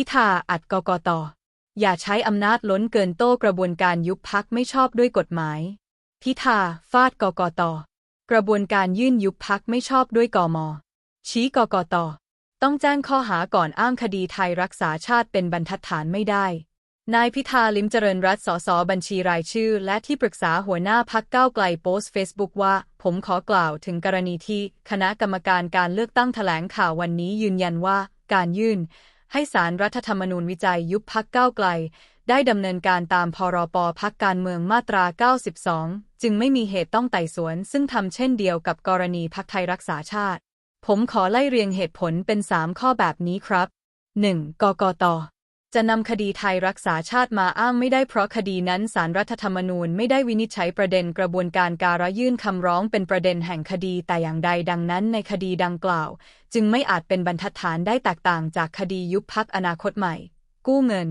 พิธาอัดกกต อย่าใช้อำนาจล้นเกินโต้กระบวนการยุบพักไม่ชอบด้วยกฎหมาย พิธาฟาดกกต กระบวนการยื่นยุบพักไม่ชอบด้วยกม ชี้กกต ต้องแจ้งข้อหาก่อนอ้างคดีไทยรักษาชาติเป็นบรรทัดฐานไม่ได้ นายพิธาลิมเจริญรัตน์สสบัญชีรายชื่อ และที่ปรึกษาหัวหน้าพักก้าวไกลโพสต์เฟซบุ๊กว่า ผมขอกล่าวถึงกรณีที่คณะกรรมการการเลือกตั้งแถลงข่าววันนี้ยืนยันว่า การยื่น ให้สารรัฐธรรมนูญวิจัยยุบพักก้าวไกล ได้ดำเนินการตามพรปพักการเมืองมาตรา 92 จึงไม่มีเหตุต้องไต่สวน ซึ่งทำเช่นเดียวกับกรณีพักไทยรักษาชาติ ผมขอไล่เรียงเหตุผลเป็น 3 ข้อแบบนี้ครับ 1. กกต จะนำคดีไทยรักษาชาติมาอ้างไม่ได้เพราะคดีนั้นสารรัฐธรรมนูญไม่ได้วินิจฉัยประเด็นกระบวนการการยื่นคำร้องเป็นประเด็นแห่งคดีแต่อย่างใดดังนั้นในคดีดังกล่าว จึงไม่อาจเป็นบรรทัดฐานได้แตกต่างจากคดียุบพักอนาคตใหม่ กู้เงิน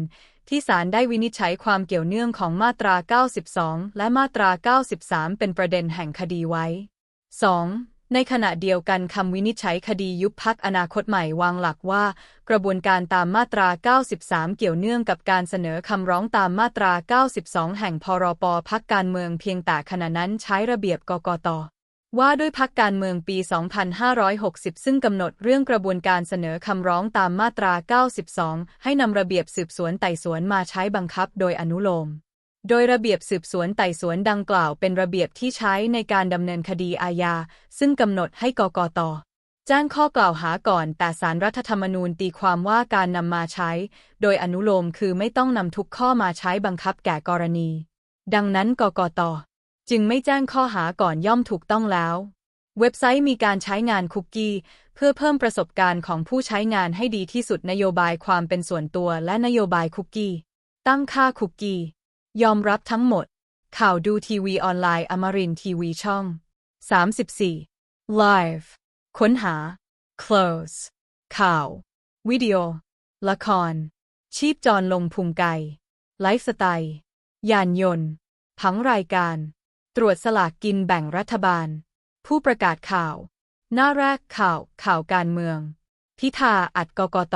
ที่ศาลได้วินิจฉัยความเกี่ยวเนื่องของมาตรา 92 และมาตรา 93 เป็นประเด็นแห่งคดีไว้ 2. ในขณะเดียวกันคำวินิจฉัยคดียุบพักอนาคตใหม่วางหลักว่า กระบวนการตามมาตรา 93 เกี่ยวเนื่องกับการเสนอคำร้องตามมาตรา 92 แห่งพรปพักการเมืองเพียงแต่ขณะนั้นใช้ระเบียบกกตว่าด้วยพักการเมืองปี 2560 ซึ่งกำหนดเรื่องกระบวนการเสนอคำร้องตามมาตรา 92 ให้นำระเบียบสืบสวนไต่สวนมาใช้บังคับโดยอนุโลม โดยระเบียบสืบสวนไต่สวนดังกล่าวเป็นระเบียบที่ใช้ในการดำเนินคดีอาญา ซึ่งกำหนดให้กกตแจ้งข้อกล่าวหาก่อน แต่สารรัฐธรรมนูญตีความว่าการนำมาใช้ โดยอนุโลมคือไม่ต้องนำทุกข้อมาใช้บังคับแก่กรณี ดังนั้นกกตจึงไม่แจ้งข้อหาก่อนย่อมถูกต้องแล้ว เว็บไซต์มีการใช้งานคุกกี้ เพื่อเพิ่มประสบการณ์ของผู้ใช้งานให้ดีที่สุดนโยบายความเป็นส่วนตัวและนโยบายคุกกี้ ตั้งค่าคุกกี้ ยอมรับทั้งหมด ข่าวดูทีวีออนไลน์อมรินทีวีช่อง 34 Live ค้นหา Close ข่าว วิดีโอ ละคร ชีพจรลงพุงไก่ไลฟ์สไตล์ยานยนต์ ผังรายการ ตรวจสลากกินแบ่งรัฐบาล ผู้ประกาศข่าว หน้าแรกข่าว ข่าวการเมือง พิธาอัดกกต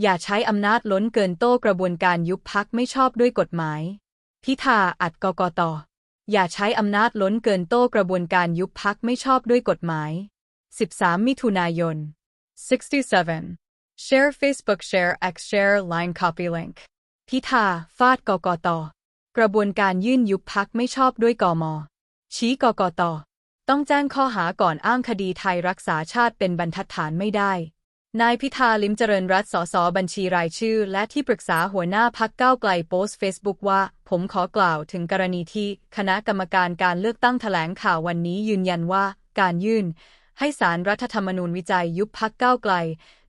อย่าใช้อำนาจล้นเกินโต้กระบวนการยุบพักไม่ชอบด้วยกฎหมาย พิธาอัดกกต อย่าใช้อำนาจล้นเกินโต้กระบวนการยุบพักไม่ชอบด้วยกฎหมาย 13 มิถุนายน 67 Share Facebook Share X Share Line Copy Link พิธาฟาดกกต กระบวนการยื่นยุบพักไม่ชอบด้วยกม ชี้กกต ต้องแจ้งข้อหาก่อนอ้างคดีไทยรักษาชาติเป็นบรรทัดฐานไม่ได้ นายพิธาลิมเจริญรัตสสบัญชีรายชื่อ และที่ปรึกษาหัวหน้าพักก้าวไกลโพสต์เฟซบุ๊กว่า ผมขอกล่าวถึงกรณีที่คณะกรรมการการเลือกตั้งแถลงข่าววันนี้ยืนยันว่า การยื่น ให้สารรัฐธรรมนูญวิจัยยุบพักก้าวไกล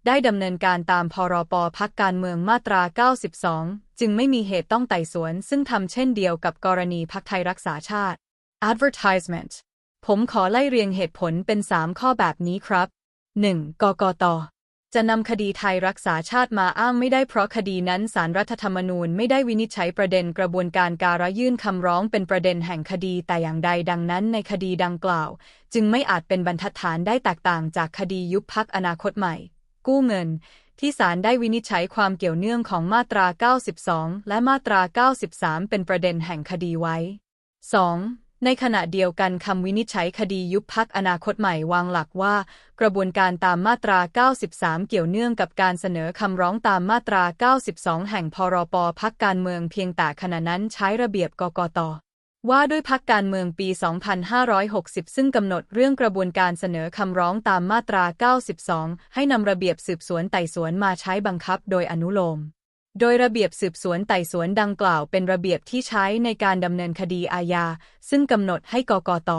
ได้ดำเนินการตามพรปพักการเมืองมาตรา 92 จึงไม่มีเหตุต้องไต่สวน ซึ่งทำเช่นเดียวกับกรณีพักไทยรักษาชาติ Advertisement ผมขอไล่เรียงเหตุผลเป็น 3 ข้อแบบนี้ครับ 1. กกต จะนำคดีไทยรักษาชาติมาอ้างไม่ได้เพราะคดีนั้นสารรัฐธรรมนูญไม่ได้วินิจฉัยประเด็นกระบวนการการยื่นคำร้องเป็นประเด็นแห่งคดีแต่อย่างใดดังนั้นในคดีดังกล่าว จึงไม่อาจเป็นบรรทัดฐานได้แตกต่างจากคดียุบพักอนาคตใหม่ กู้เงิน ที่ศาลได้วินิจฉัยความเกี่ยวเนื่องของมาตรา 92 และมาตรา 93 เป็นประเด็นแห่งคดีไว้ 2. ในขณะเดียวกันคำวินิจฉัยคดียุบพักอนาคตใหม่วางหลักว่า กระบวนการตามมาตรา 93 เกี่ยวเนื่องกับการเสนอคำร้องตามมาตรา 92 แห่งพรปพักการเมืองเพียงแต่ขณะนั้นใช้ระเบียบกกตว่าด้วยพักการเมืองปี 2560 ซึ่งกำหนดเรื่องกระบวนการเสนอคำร้องตามมาตรา 92 ให้นำระเบียบสืบสวนไต่สวนมาใช้บังคับโดยอนุโลม โดยระเบียบสืบสวนไต่สวนดังกล่าวเป็นระเบียบที่ใช้ในการดำเนินคดีอาญา ซึ่งกำหนดให้กกต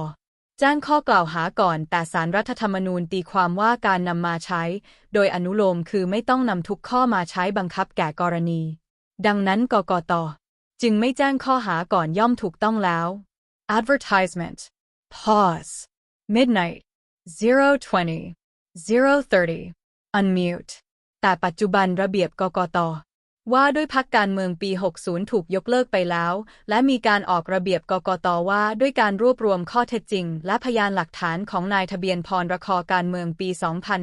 แจ้งข้อกล่าวหาก่อน แต่สารรัฐธรรมนูญตีความว่าการนำมาใช้ โดยอนุโลมคือไม่ต้องนำทุกข้อมาใช้บังคับแก่กรณี ดังนั้นกกต จึงไม่แจ้งข้อหาก่อนย่อมถูกต้องแล้ว Advertisement Pause Midnight 020 030 Unmute แต่ปัจจุบันระเบียบกกต ว่าด้วยพักการเมืองปี 60 ถูกยกเลิกไปแล้ว และมีการออกระเบียบกกตว่าด้วยการรวบรวมข้อเท็จจริง และพยานหลักฐานของนายทะเบียนพรรคการเมืองปี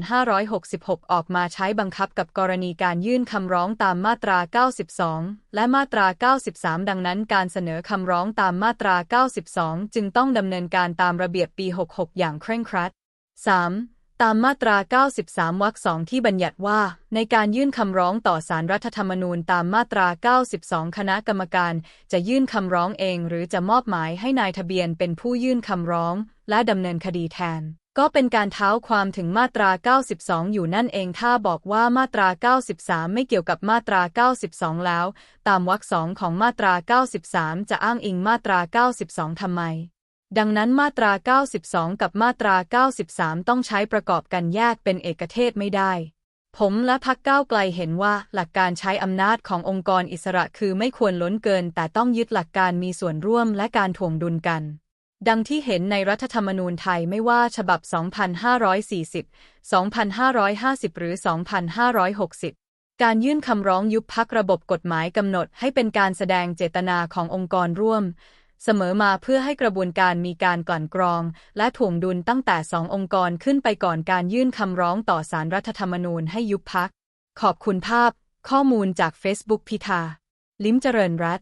2566 ออกมาใช้บังคับกับกรณีการยื่นคำร้องตามมาตรา 92 และมาตรา 93 ดังนั้นการเสนอคำร้องตามมาตรา 92 จึงต้องดำเนินการตามระเบียบปี 66 อย่างเคร่งครัด 3. ตามมาตรา 93 วรรคสองที่บัญญัติว่า ในการยื่นคำร้องต่อสารรัฐธรรมนูญตามมาตรา 92 คณะกรรมการ จะยื่นคำร้องเอง หรือจะมอบหมายให้นายทะเบียนเป็นผู้ยื่นคำร้อง และดำเนินคดีแทน ก็เป็นการเท้าความถึงมาตรา 92 อยู่นั่นเองถ้าบอกว่ามาตรา 93 ไม่เกี่ยวกับมาตรา 92 แล้ว ตามวรรคสองของมาตรา 93 จะอ้างอิงมาตรา 92ทำไม ดังนั้นมาตรา 92 กับมาตรา 93 ต้องใช้ประกอบกันแยกเป็นเอกเทศไม่ได้ ผมและพักก้าวไกลเห็นว่าหลักการใช้อำนาจขององค์กรอิสระคือไม่ควรล้นเกิน แต่ต้องยึดหลักการมีส่วนร่วมและการถ่วงดุลกัน ดังที่เห็นในรัฐธรรมนูญไทยไม่ว่าฉบับ 2540 2550 หรือ 2560การยื่นคำร้องยุบพักระบบกฎหมายกำหนดให้เป็นการแสดงเจตนาขององค์กรร่วม เสมอมาเพื่อให้กระบวนการมีการกลั่นกรอง และถ่วงดุลตั้งแต่สององค์กรขึ้นไปก่อนการยื่นคำร้องต่อสารรัฐธรรมนูญให้ยุบพัก ขอบคุณภาพ ข้อมูลจาก Facebook พิธา ลิ้มเจริญรัต